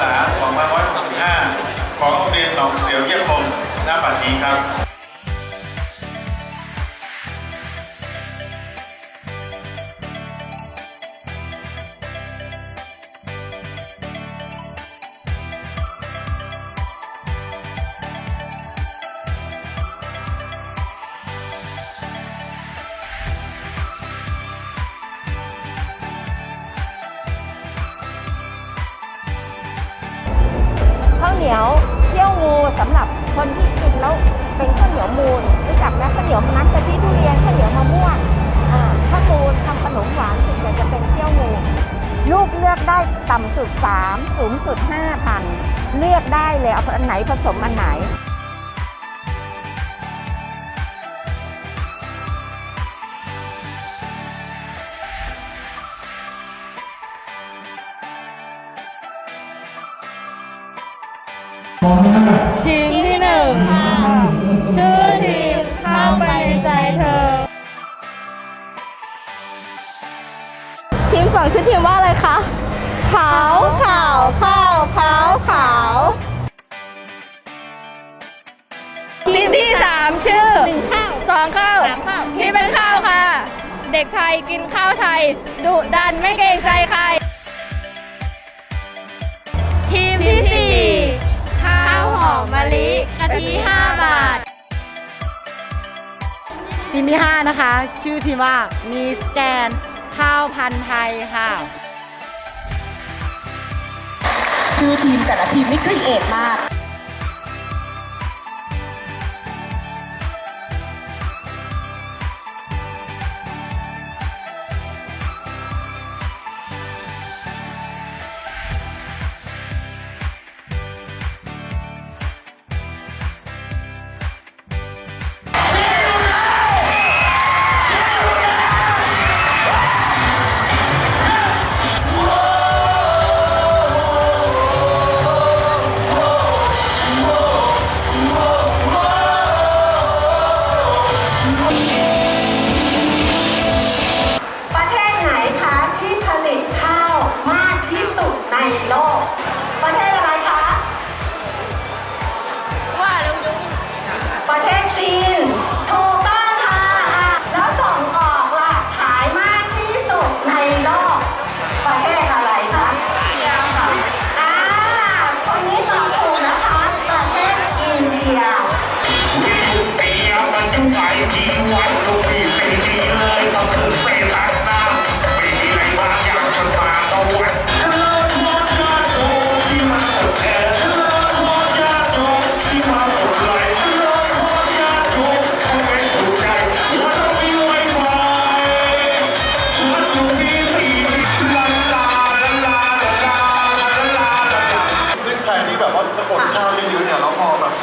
ษา 2565 ของโรงเรียนหนองเสียวิทยาคมหน้าบัดนี้ครับ นียวเที่ยวงูสำหรับคนที่กินแล้วเป็นข้าวเหนียวมูนรู้จักไหมข้าวเหนียวน้ำกะทิทุเรียนข้าวเหนียวมะม่วงข้าวมูนทำขนมหวานส่วนใหญ่จะเป็นเที่ยวงูลูกเลือกได้ต่ำสุด 3 สูงสุด5,000เลือกได้เลยเอาอันไหนผสมอันไหน ทีมที่หนึ่งค่ะชื่อทีมเข้าไปในใจเธอ ทีมสองชื่อทีมว่าอะไรคะขาวขาวข้าวขาวขาวทีมที่3ชื่อหนึ่งข้าวสองข้าวสามข้าวที่เป็นข้าวค่ะ เด็กไทยกินข้าวไทยดุดันไม่เกรงใจใคร ทีมที่4ข้าวหอ มมะลิกะทิ5บาท ทีมที่ 5 นะคะ ชื่อทีมว่ามีสแกนข้าวพันธุ์ไทยค่ะ ชื่อทีมแต่ละทีมนี่ครีเอทมาก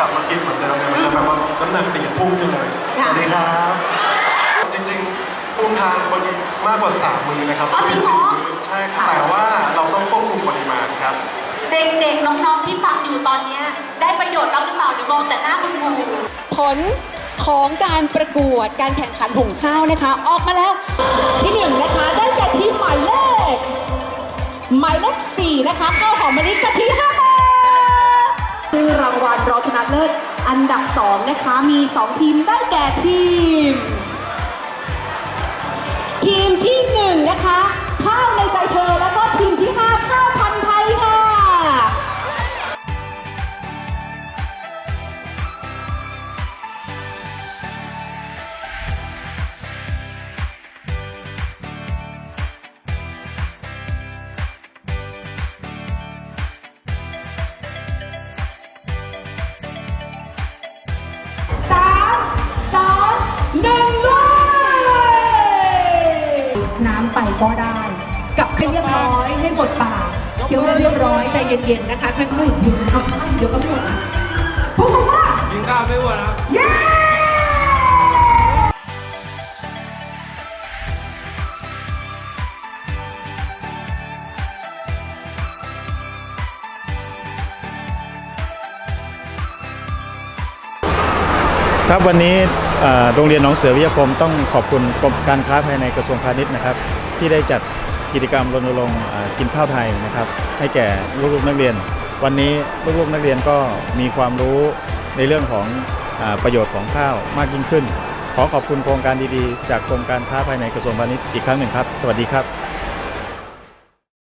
ลับมากินเหมือนเดิมเนี่ยมันจะแบบว่าน้ำหนักดีดพุ่งขึ้นเลยสวัสดีครับ จริงๆตุ้มทานบางทีมากกว่าสามมือนะครับอ๋อจริงเหรอมีสี่มื้อใช่ครับแต่ว่าเราต้องควบคุมปริมาณครับ เด็กๆ น้องๆ ที่ฟังอยู่ตอนเนี้ยได้ประโยชน์บ้างหรือเปล่าเดี๋ยวมองแต่หน้าคุณครูผลของการประกวดการแข่งขันหุงข้าวนะคะ ออกมาแล้วที่หนึ่งนะคะ ได้แก่ทีมหมายเลขหมายเลขสี่นะคะข้าวหอมมะลิกะทิห้าบาท ซึ่งรางวัลรองชนะเลิศอันดับสองนะคะ มีสองทีมได้แก่ทีม ทีมที่หนึ่งนะคะ ข้าวในใจเธอแล้วก็ทีมที่ห้าข้าว ก็ได้กับให้เรียบร้อยให้หมดปากเคี้ยวให้เรียบร้อยใจเย็นๆนะคะค่อยๆหยุดเอาเดี๋ยวก็หมดพบกับว่ากินข้าวไม่อ้วนครับเย้ครับวันนี้โรงเรียนหนองเสือวิทยาคมต้องขอบคุณกรมการค้าภายในกระทรวงพาณิชย์นะครับ ที่ได้จัดกิจกรรมรณรงค์กินข้าวไทยนะครับให้แก่ลูกๆนักเรียน วันนี้ลูกๆนักเรียนก็มีความรู้ในเรื่องของอประโยชน์ของข้าวมากยิ่งขึ้น ขอขอบคุณโครงการดีๆ จากกรมการค้าภายในกระทรวงพาณิชย์อีกครั้งหนึ่งครับ สวัสดีครับ